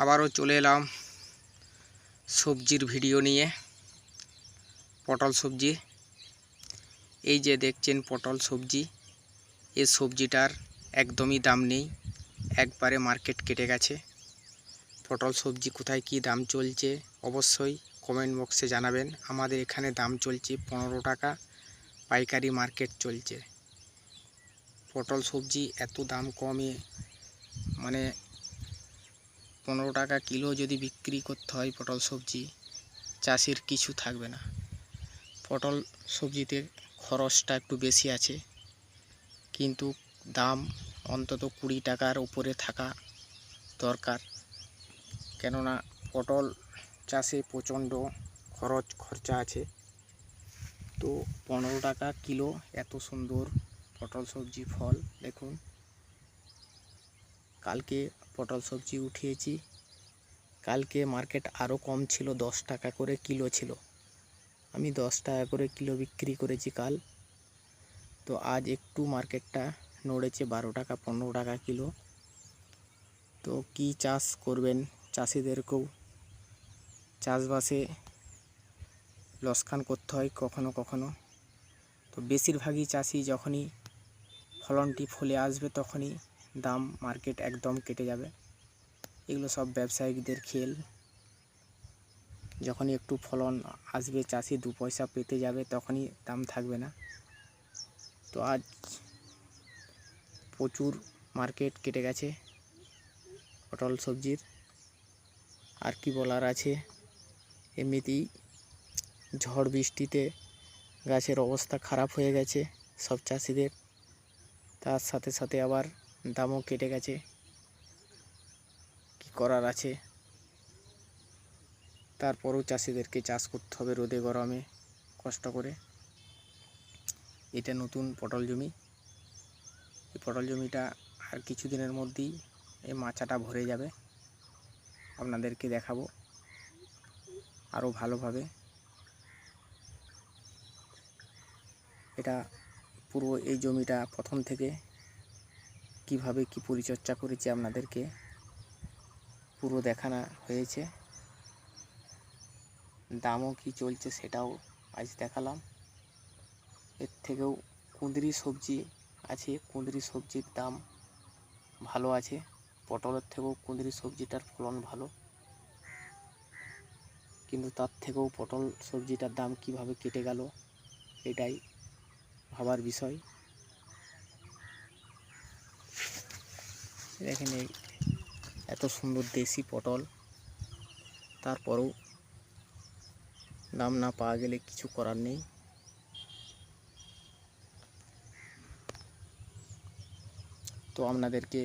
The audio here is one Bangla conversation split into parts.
আবারও চলে এলাম সবজির ভিডিও নিয়ে, পটল সবজি। এই যে দেখছেন পটল সবজি, এই সবজিটার একদমই দাম নেই, একবারে মার্কেট কেটে গেছে। পটল সবজি কোথায় কি দাম চলছে অবশ্যই কমেন্ট বক্সে জানাবেন। আমাদের এখানে দাম চলছে পনেরো টাকা, পাইকারি মার্কেট চলছে। পটল সবজি এত দাম কমে মানে পনেরো টাকা কিলো যদি বিক্রি করতে হয় পটল সবজি, চাষির কিছু থাকবে না। পটল সবজিতে খরচটা একটু বেশি আছে, কিন্তু দাম অন্তত কুড়ি টাকার উপরে থাকা দরকার। কেননা পটল চাষে প্রচণ্ড খরচ, খরচা আছে। তো পনেরো টাকা কিলো এত সুন্দর পটল সবজি ফল, দেখুন। কালকে পটল সবজি উঠিয়েছি। কালকে মার্কেট আরও কম ছিল, দশ টাকা করে কিলো ছিল। আমি দশ টাকা করে কিলো বিক্রি করেছি কাল। তো আজ একটু মার্কেটটা নড়েছে বারো টাকা, পনেরো টাকা কিলো। তো কি চাষ করবেন চাষিদেরকেও? চাষবাসে লসকান করতে হয় কখনো কখনো। তো বেশিরভাগই চাষি যখনই ফলনটি ফলে আসবে তখনই দাম মার্কেট একদম কেটে যাবে। এগুলো সব ব্যবসায়িকদের খেল। যখনই একটু ফলন আসবে, চাষি দু পয়সা পেতে যাবে, তখনই দাম থাকবে না। তো আজ প্রচুর মার্কেট কেটে গেছে পটল সবজির। আর কি বলার আছে? এমনিতেই ঝড় বৃষ্টিতে গাছের অবস্থা খারাপ হয়ে গেছে সব চাষিদের। তার সাথে সাথে আবার দামও কেটে গেছে। কি করার আছে? তারপরও চাষিদেরকে চাষ করতে হবে রোদে, গরমে, কষ্ট করে। এটা নতুন পটল জমি। এই পটল জমিটা আর কিছুদিনের মধ্যেই এই মাচাটা ভরে যাবে। আপনাদেরকে দেখাবো আরও ভালোভাবে। এটা পুরো এই জমিটা প্রথম থেকে কীভাবে কি পরিচর্যা করেছি আপনাদেরকে পুরো দেখানো হয়েছে। দামও কি চলছে সেটাও আজ দেখালাম। এর থেকেও কুঁদরি সবজি আছে, কুঁদরি সবজির দাম ভালো আছে। পটলের থেকেও কুঁদরি সবজিটার ফলন ভালো। কিন্তু তার থেকেও পটল সবজিটার দাম কীভাবে কেটে গেল, এটাই ভাবার বিষয়। দেখেন এই এত সুন্দর দেশি পটল। তারপরেও দাম না পাওয়া গেলে কিছু করার নেই। তো আপনাদেরকে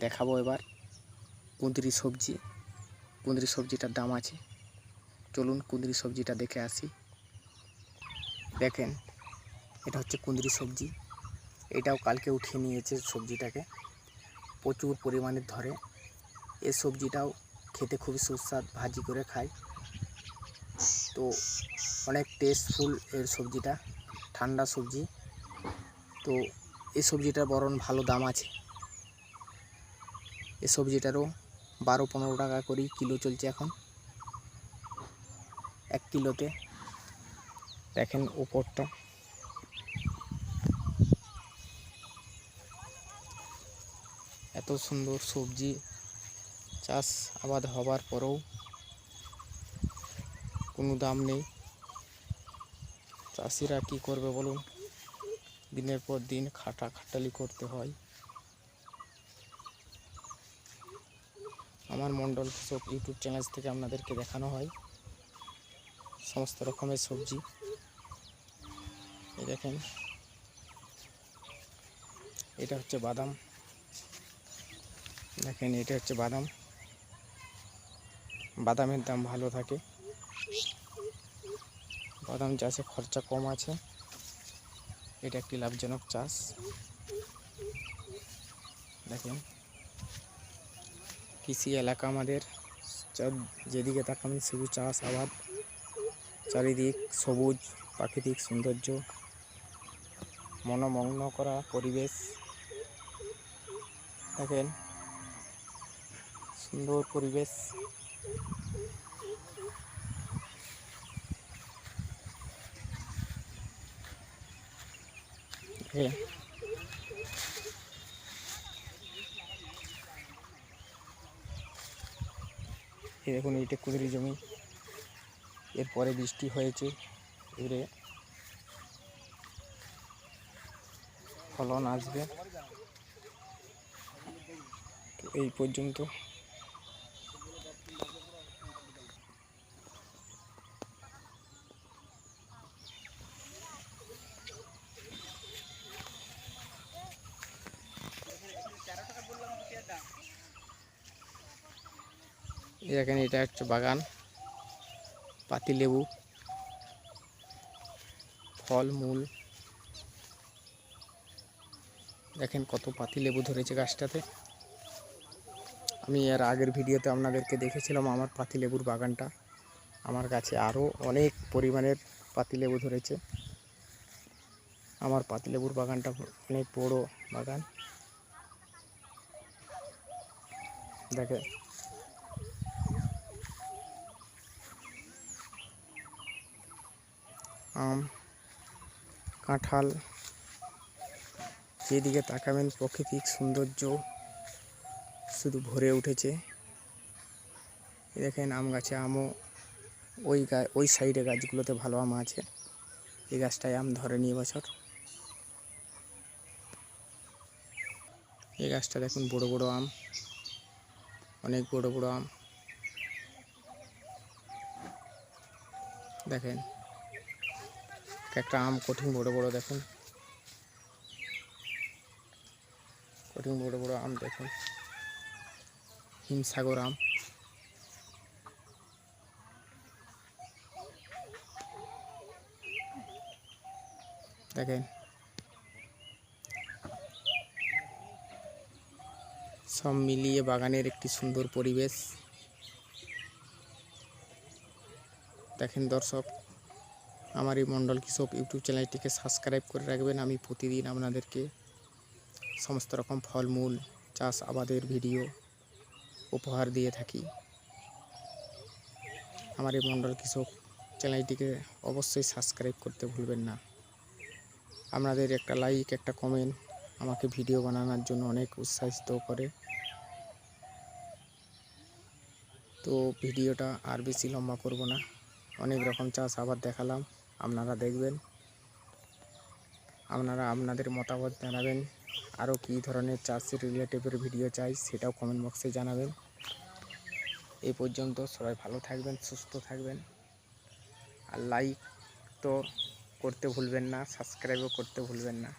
দেখাবো এবার কুঁদরি সবজি। কুঁদরি সবজিটার দাম আছে। চলুন কুঁদরি সবজিটা দেখে আসি। দেখেন, এটা হচ্ছে কুঁদরি সবজি। এটাও কালকে উঠিয়ে নিয়েছে সবজিটাকে। প্রচুর পরিমাণে ধরে। এ সবজিটাও খেতে খুবই সুস্বাদ, ভাজি করে খাই তো অনেক টেস্টফুল এর সবজিটা, ঠান্ডা সবজি। তো এই সবজিটার বরং ভালো দাম আছে। এই সবজিটারও বারো পনেরো টাকা করেই কিলো চলছে এখন। এক কিলোতে। দেখেন উপরটা। এত সুন্দর সবজি চাষ আবাদ হবার পরেও কোনো দাম নেই। চাষিরা কি করবে বলুন? দিনের পর দিন খাটা খাটালি করতে হয়। আমার মণ্ডল কৃষক ইউটিউব চ্যানেল থেকে আপনাদেরকে দেখানো হয় সমস্ত রকমের সবজি। দেখেন, এটা হচ্ছে বাদাম। দেখেন, এটা হচ্ছে বাদাম। বাদামের দাম ভালো থাকে। বাদাম চাষে খরচা কম আছে। এটা একটি লাভজনক চাষ। দেখেন, কৃষি এলাকা আমাদের। যেদিকে তাকাবেন, শুধু চাষ, আবাদ। চারিদিক সবুজ, প্রাকৃতিক সৌন্দর্য। মনোমগ্ন করা পরিবেশ। দেখেন সুন্দর পরিবেশ। দেখুন এইটা কুদরি জমি। এরপরে বৃষ্টি হয়েছে এবারে ফলন আসবে। এই পর্যন্ত। দেখেন, এটা হচ্ছে বাগান। পাতিলেবু ফল, মূল। দেখেন কত পাতিলেবু ধরেছে গাছটাতে। আমি এর আগের ভিডিওতে আপনাদেরকে দেখেছিলাম আমার পাতিলেবুর বাগানটা। আমার কাছে আরও অনেক পরিমাণের পাতিলেবু ধরেছে। আমার পাতিলেবুর বাগানটা অনেক বড় বাগান। দেখেন আম, কাঁঠাল, যেদিকে তাকাবেন প্রাকৃতিক সৌন্দর্য শুধু ভরে উঠেছে। দেখেন আম গাছে আমও ওই গা, ওই সাইডে গাছগুলোতে ভালো আম আছে। এই গাছটায় আম ধরেনি এবছর। এই গাছটা দেখুন বড় বড় আম, অনেক বড় বড় আম। দেখেন একটা আম কঠিন বড় বড় দেখুন। কঠিন বড় বড় আম দেখুন। হিমসাগর আম। দেখেন। সব মিলিয়ে বাগানের একটি সুন্দর পরিবেশ। দেখেন দর্শক। আমার এই মণ্ডল কৃষক ইউটিউব চ্যানেলটিকে সাবস্ক্রাইব করে রাখবেন। আমি প্রতিদিন আপনাদেরকে সমস্ত রকম ফলমূল, চাষ, আবাদের ভিডিও উপহার দিয়ে থাকি। আমার এই মণ্ডল কৃষক চ্যানেলটিকে অবশ্যই সাবস্ক্রাইব করতে ভুলবেন না। আপনাদের একটা লাইক একটা কমেন্ট আমাকে ভিডিও বানানোর জন্য অনেক উৎসাহিত করে। তো ভিডিওটা আর বেশি লম্বা করব না। অনেক রকম চাষ আবার দেখালাম। আপনারা দেখবেন। আপনারা আপনাদের মতামত জানাবেন। আরও কী ধরনের চাষের রিলেটিভের ভিডিও চাই সেটাও কমেন্ট বক্সে জানাবেন। এই পর্যন্ত সবাই ভালো থাকবেন, সুস্থ থাকবেন। আর লাইক তো করতে ভুলবেন না সাবস্ক্রাইবও করতে ভুলবেন না।